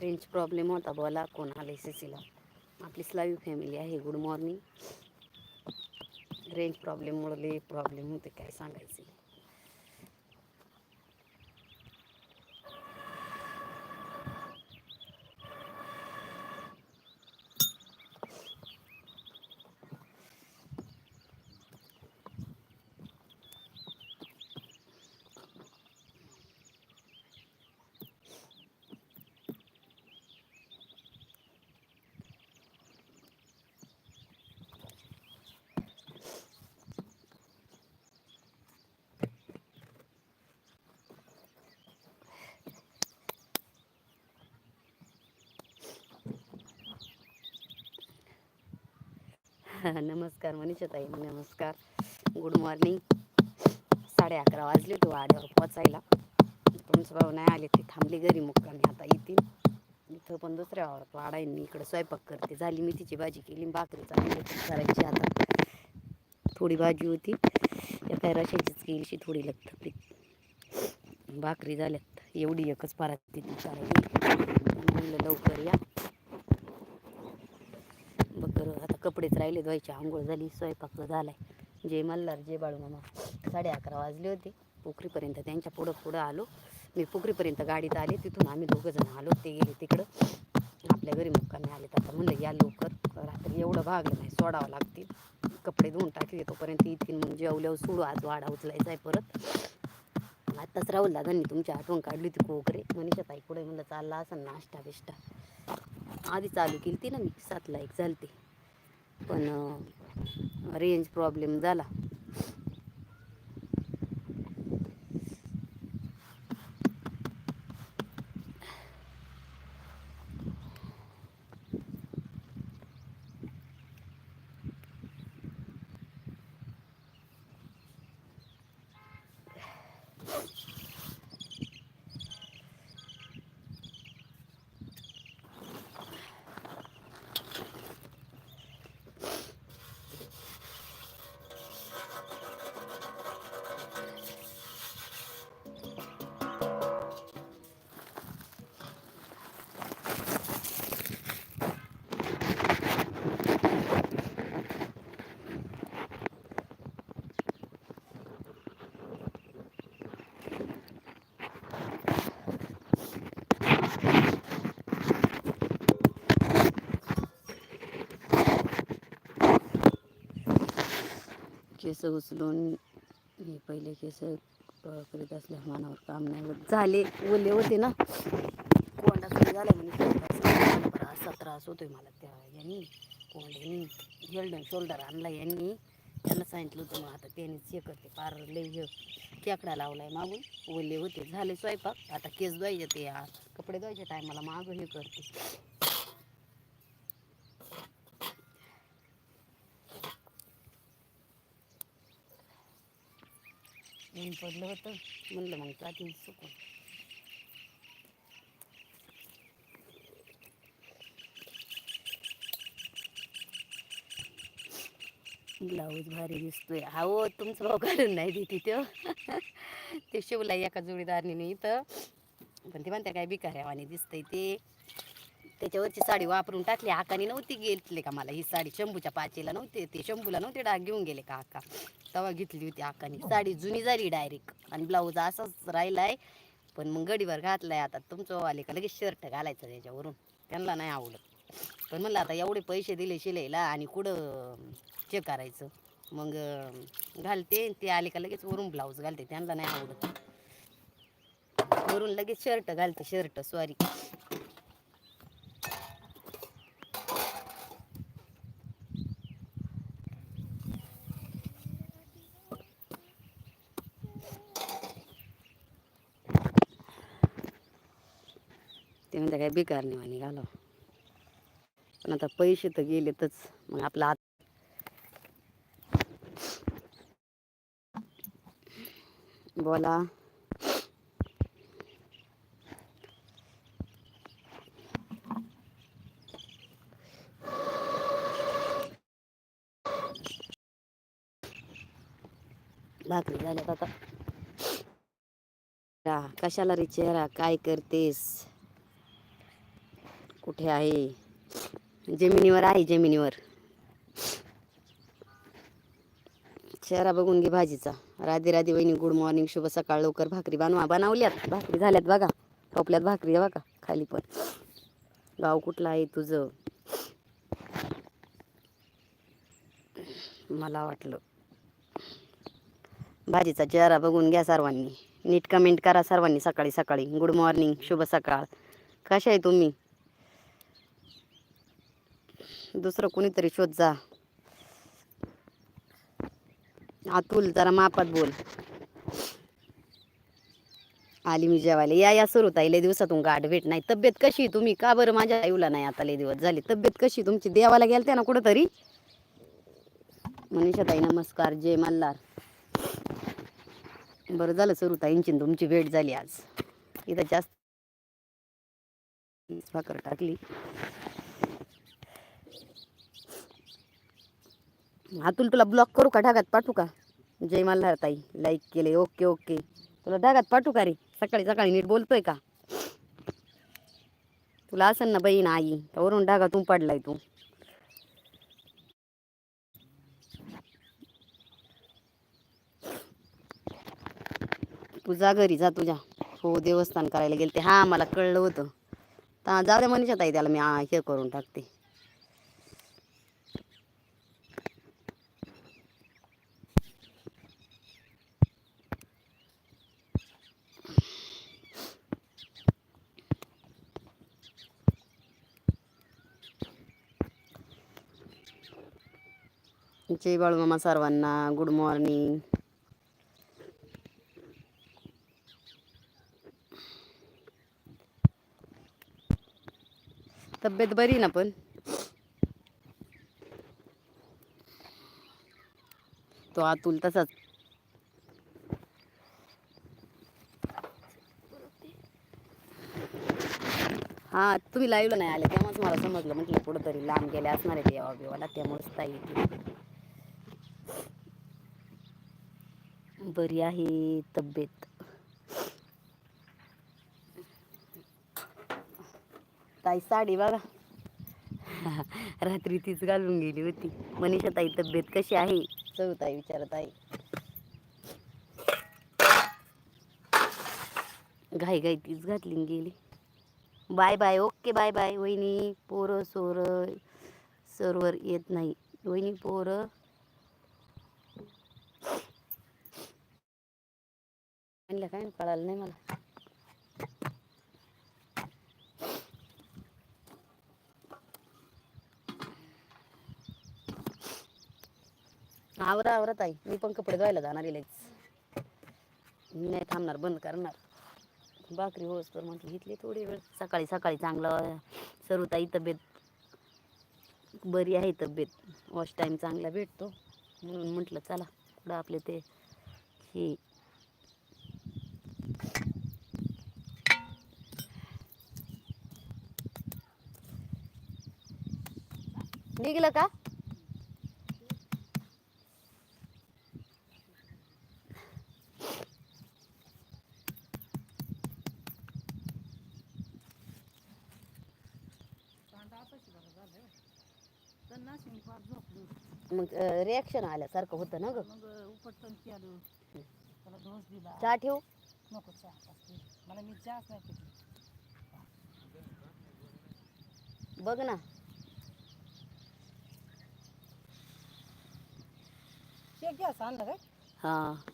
Range problem होता बोला कोण आले सीसीला आपली स्लावी फॅमिली आहे गुड मॉर्निंग. रेंज प्रॉब्लेममुळे लई प्रॉब्लेम होते काय सांगायचे. नमस्कार मनीषा ताई नमस्कार. गुड मॉर्निंग साडे अकरा वाजले तो वाड्यावर पोचायला तुमचं भाऊ नाही आले ते थांबले घरी मुक्कामी. आता येतील इथं पण दुसऱ्या वावरात वाडा मी इकडं स्वयंपाक करते. झाली मी तिची भाजी केली भाकरी चांगली करायची आता. थोडी भाजी होती. त्या काय रशाचीच केलीशी थोडी लगत भाकरी झाल्यात. एवढी एकच परात तिथे करायची म्हणलं लवकर या बकर आता कपडेच राहिले धुवायची आंघोळ झाली स्वयंपाक झालाय. जय मल्हार जय बाळू मामा साडे अकरा वाजले होते. पोखरीपर्यंत त्यांच्या पुढं पुढं आलो. मी पोखरीपर्यंत गाडीत आले तिथून आम्ही दोघं जण आलो ते गेले तिकडं. आपल्या घरी मुक्कामी आले तर म्हणलं या लवकर. रात्री एवढं भागलं नाही सोडावं लागतील. कपडे धुवून टाकले तोपर्यंत इथून मग जेवल्यावर सोडू आज वाडा उचलायचा आहे परत. आत्ताच राहुल दादांनी तुमची आठवण काढली होती कोकरे. मनीषा ताई पुढे म्हणलं चालला असं नाश्ता बिष्टा आधी चालू केली ती ना मी सातला एक चालते पण रेंज प्रॉब्लेम झाला. केस उचलून हे पहिले केस करीत असल्या मनावर काम नाही होत. झाले ओले होते ना. कोंडा सुरू झाला म्हणे. असा त्रास होतोय मला त्या यांनी. कोंड्यानी हेल्ड अँड शोल्डर आणला यांनी. त्यांना सांगितलं होतं मग आता त्यांनी हे करते. पार लय हे खेकडा लावलाय मागून. ओले होते. झाले स्वयंपाक. आता केस धुवायचे ते कपडे धुवायच्या टायमाला मागं हे करते. ऊन पडलं होतं. म्हणलं मग जातील सुकून. ब्लाऊज भारी दिसतोय. हो तुमचं भाऊ काढून नाही देते तो. ते शिवला एका जोडीदारने इथं. पण ते म्हणते काय बिकाऱ्यावानी दिसतंय ते. त्याच्यावरची साडी वापरून टाकली. आकाने नव्हती घेतली का मला? ही साडी शंभूच्या पाचीला नव्हते ते शंभूला नव्हते. डाग घेऊन गेले का हाका तेव्हा घेतली होती आकाने. साडी जुनी झाली डायरेक्ट आणि ब्लाऊज असाच राहिलाय. पण मग गडीवर घातलाय आता. तुमचं आले का लगेच शर्ट घालायचं त्याच्यावरून? त्यांना नाही आवडत. पण म्हणलं आता एवढे पैसे दिले शिलाईला आणि कुठं चेक करायचं? मग घालते. ते आले का लगेच वरून ब्लाऊज घालते. त्यांना नाही आवडत. वरून लगेच शर्ट घालते. शर्ट सॉरी ते म्हणते काय बेकार नाही म्हणे घालावं. पण आता पैसे तर गेलेतच. मग आपला आत बोला. भाकरी झाल्यात आता. कशाला रे चेहरा? काय करतेस? कुठे आहे? जमिनीवर आहे जमिनीवर. चेहरा बघून घे भाजीचा. राधे राधे वहिनी गुड मॉर्निंग शुभ सकाळ लवकर भाकरी बनवा. बनवल्यात. भाकरी झाल्यात बघा. टोपल्यात भाकरी बघा खाली पण. गाव कुठला आहे तुझं? मला वाटलं. भाजीचा चेहरा बघून घ्या सर्वांनी. नीट कमेंट करा सर्वांनी सकाळी सकाळी. गुड मॉर्निंग शुभ सकाळ. कशा आहे तुम्ही? दुसरं कोणीतरी शोध जा अतुल जरा मापात बोल. आली मी जेवायला. या या सुरू लय दिवसातून गाठ भेट नाही. तब्येत कशी आहे तुम्ही? का बरं माझ्या आईला नाही आता लय दिवस झाले? तब्येत कशी तुमची? देवाला गेलते ना कुठंतरी? मनीषाताई नमस्कार. जय मल्हार. बरं झालं सुरू ताईंची तुमची भेट झाली आज. इथं जास्त भाकर टाकली. अतुल तुला ब्लॉक करू का? ढागात पाठवू का? जय मल्हार ताई लाईक केले. ओके ओके तुला ढागात पाठवू का रे? सकाळी सकाळी नीट बोलतोय का? तुला असेल ना बहीण आई? वरून ढागातून पडलाय तू? तुझा घरी जा तुझ्या. हो देवस्थान करायला गेलते. हा मला कळलं होतं. तर जाऊ द्या मनीषा ताई त्याला मी हे करून टाकते. जय बाळूमामा सर्वांना. गुड मॉर्निंग तब्येत बरी ना पण? तो अतुल तसाच. हा तुम्ही लाईव्ह नाही आले तेव्हाच मला समजलं म्हटलं कुठंतरी लांब गेले असणार आहे देवा बिवाला त्यामुळेच ताई बरी आहे तब्येत? ताई साडी बघा. रात्री तीच घालून गेली होती. मनीषा ताई तब्येत कशी आहे? चौताई विचारत आहे घाई घाई तीच घातली गेली. Bye bye okay bye bye वहिनी. पोरं सोर सर्वर येत नाही. वहिनी पोरं. म्हणलं काय कळालं नाही मला. आवरा आवरा ताई. मी पण कपडे धुवायला जाणार आहे मी नाही थांबणार बंद करणार. भाकरी होस तर म्हटलं घेतली थोडी वेळ. सकाळी सकाळी चांगलं सरुताई तब्येत. बरी आहे तब्येत. वॉश टाईम चांगला भेटतो. म्हणून म्हटलं चला पुढं आपले ते हे निघलं का? मग रिॲक्शन आल्यासारखं होतं ना ग? मग उपटकन केलं. त्याला डोस दिला. चहा ठेवू? नको चहा. मला मी चहाच नाही बघ ना. ते गॅस आणलं काय हाँ.